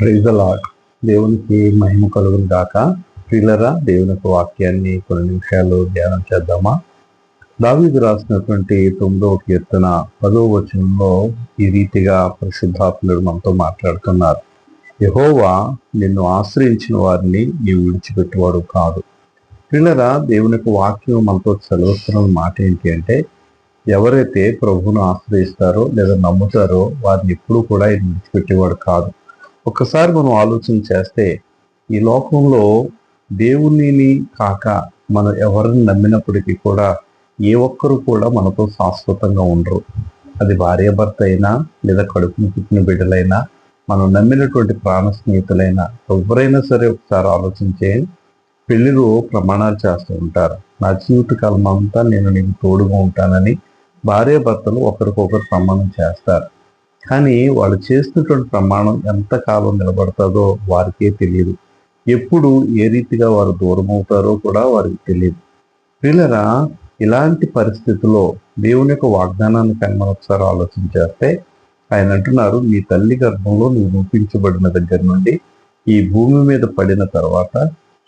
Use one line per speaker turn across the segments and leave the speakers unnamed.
Praise lord దేవునికి మహిమ కలుగును గాక. ప్రిలరా దేవుని యొక్క వాక్యాన్ని కొన్ని నిమిషాలు ధ్యానం చేద్దామా? దావీదు రాసినటువంటి తొమ్మిదవ కీర్తన పదవ వచనంలో ఈ రీతిగా పరిశుద్ధాత్ముడు మనతో మాట్లాడుతున్నారు. యహోవా నిన్ను ఆశ్రయించిన వారిని నీవు విడిచిపెట్టేవాడు కాదు. ప్రిలరా దేవుని యొక్క వాక్యం మనతో సెలవుస్తున్న మాట ఏంటి అంటే ఎవరైతే ప్రభువును ఆశ్రయిస్తారో లేదా నమ్ముతారో వారిని ఎప్పుడూ కూడా ఇది విడిచిపెట్టేవాడు కాదు. ఒక్కసారి మనం ఆలోచన చేస్తే ఈ లోకంలో దేవునిని కాక మనం ఎవరిని నమ్మినప్పటికీ కూడా ఏ ఒక్కరు కూడా మనతో శాశ్వతంగా ఉండరు. అది భార్యాభర్త అయినా లేదా కడుపును పుట్టిన బిడ్డలైనా మనం నమ్మినటువంటి ప్రాణ స్నేహితులైనా ఎవరైనా సరే ఒకసారి ఆలోచించే పెళ్ళిలో ప్రమాణాలు చేస్తూ ఉంటారు. నా జీవిత కాలం అంతా నేను నీకు తోడుగా ఉంటానని భార్యాభర్తలు ఒకరికొకరు ప్రమాణం చేస్తారు. కానీ వాళ్ళు చేస్తున్నటువంటి ప్రమాణం ఎంత కాలం వారికే తెలియదు. ఎప్పుడు ఏ రీతిగా వారు దూరం అవుతారో కూడా వారికి తెలియదు. పిల్లరా ఇలాంటి పరిస్థితుల్లో దేవుని యొక్క వాగ్దానాన్ని కానీ మనం ఒకసారి ఆలోచన చేస్తే ఆయన అంటున్నారు నీ తల్లి గర్భంలో నువ్వు రూపించబడిన దగ్గర నుండి ఈ భూమి మీద పడిన తర్వాత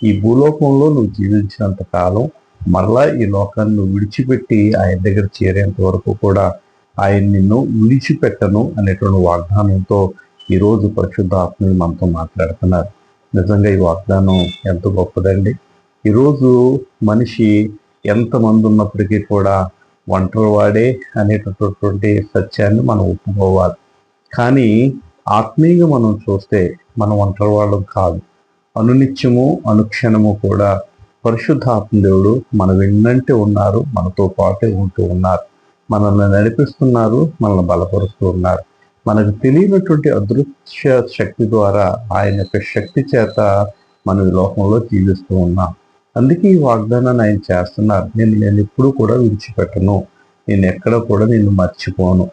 ఈ భూలోకంలో నువ్వు జీవించినంత కాలం మరలా ఈ లోకాన్ని నువ్వు విడిచిపెట్టి ఆయన దగ్గర చేరేంత వరకు కూడా ఆయన నిన్ను విడిచిపెట్టను అనేటువంటి వాగ్దానంతో ఈరోజు పరిశుద్ధాత్మని మనతో మాట్లాడుతున్నారు. నిజంగా ఈ వాగ్దానం ఎంత గొప్పదండి. ఈరోజు మనిషి ఎంతమంది ఉన్నప్పటికీ కూడా ఒంటరి వాడే అనేటటువంటి సత్యాన్ని మనం ఒప్పుకోవాలి. కానీ ఆత్మీయంగా మనం చూస్తే మనం ఒంటరి వాళ్ళం కాదు. అనునిత్యము అనుక్షణము కూడా పరిశుద్ధాత్మ దేవుడు మన వెన్నంటే ఉన్నారు మనతో పాటే ఉంటూ ఉన్నారు. మనల్ని నడిపిస్తున్నారు మనల్ని బలపరుస్తూ ఉన్నారు. మనకు తెలియనటువంటి అదృశ్య శక్తి ద్వారా ఆయన యొక్క శక్తి చేత మన ఈ లోకంలో జీవిస్తూ ఉన్నాం. అందుకే ఈ వాగ్దానాన్ని ఆయన చేస్తున్నారు. నేను నేను ఎప్పుడూ కూడా విడిచిపెట్టను. నేను ఎక్కడ కూడా నేను మర్చిపోను.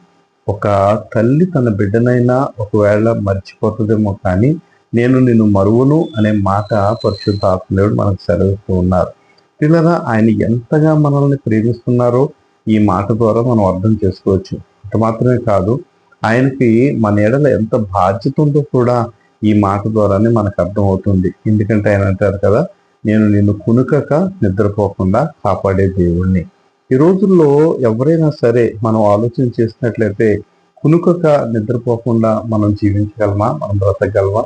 ఒక తల్లి తన బిడ్డనైనా ఒకవేళ మర్చిపోతుందేమో కానీ నేను నిన్ను మరువును అనే మాట పరిశుద్ధ ఆత్మదేవుడు మనకు సెలవిస్తూ ఉన్నారు. పిల్లరా ఆయన ఎంతగా మనల్ని ప్రేమిస్తున్నారో ఈ మాట ద్వారా మనం అర్థం చేసుకోవచ్చు. అంత మాత్రమే కాదు ఆయనకి మన ఎడల ఎంత బాధ్యత ఉందో కూడా ఈ మాట ద్వారానే మనకు అర్థమవుతుంది. ఎందుకంటే ఆయన అంటారు కదా నేను నిన్ను కునుకక నిద్రపోకుండా కాపాడే దేవుణ్ణి. ఈ రోజుల్లో ఎవరైనా సరే మనం ఆలోచన చేసినట్లయితే కునుకక నిద్రపోకుండా మనం జీవించగలమా? మనం బ్రతకగలమా?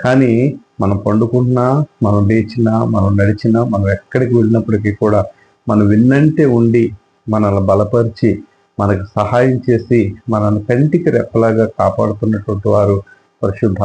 కానీ మనం పండుకున్నా మనం లేచినా మనం నడిచినా మనం ఎక్కడికి వెళ్ళినప్పటికీ కూడా మనం విన్నంటే ఉండి మనల్ని బలపరిచి మనకు సహాయం చేసి మనల్ని కంటికి రెప్పలాగా కాపాడుతున్నటువంటి వారు పరిశుద్ధ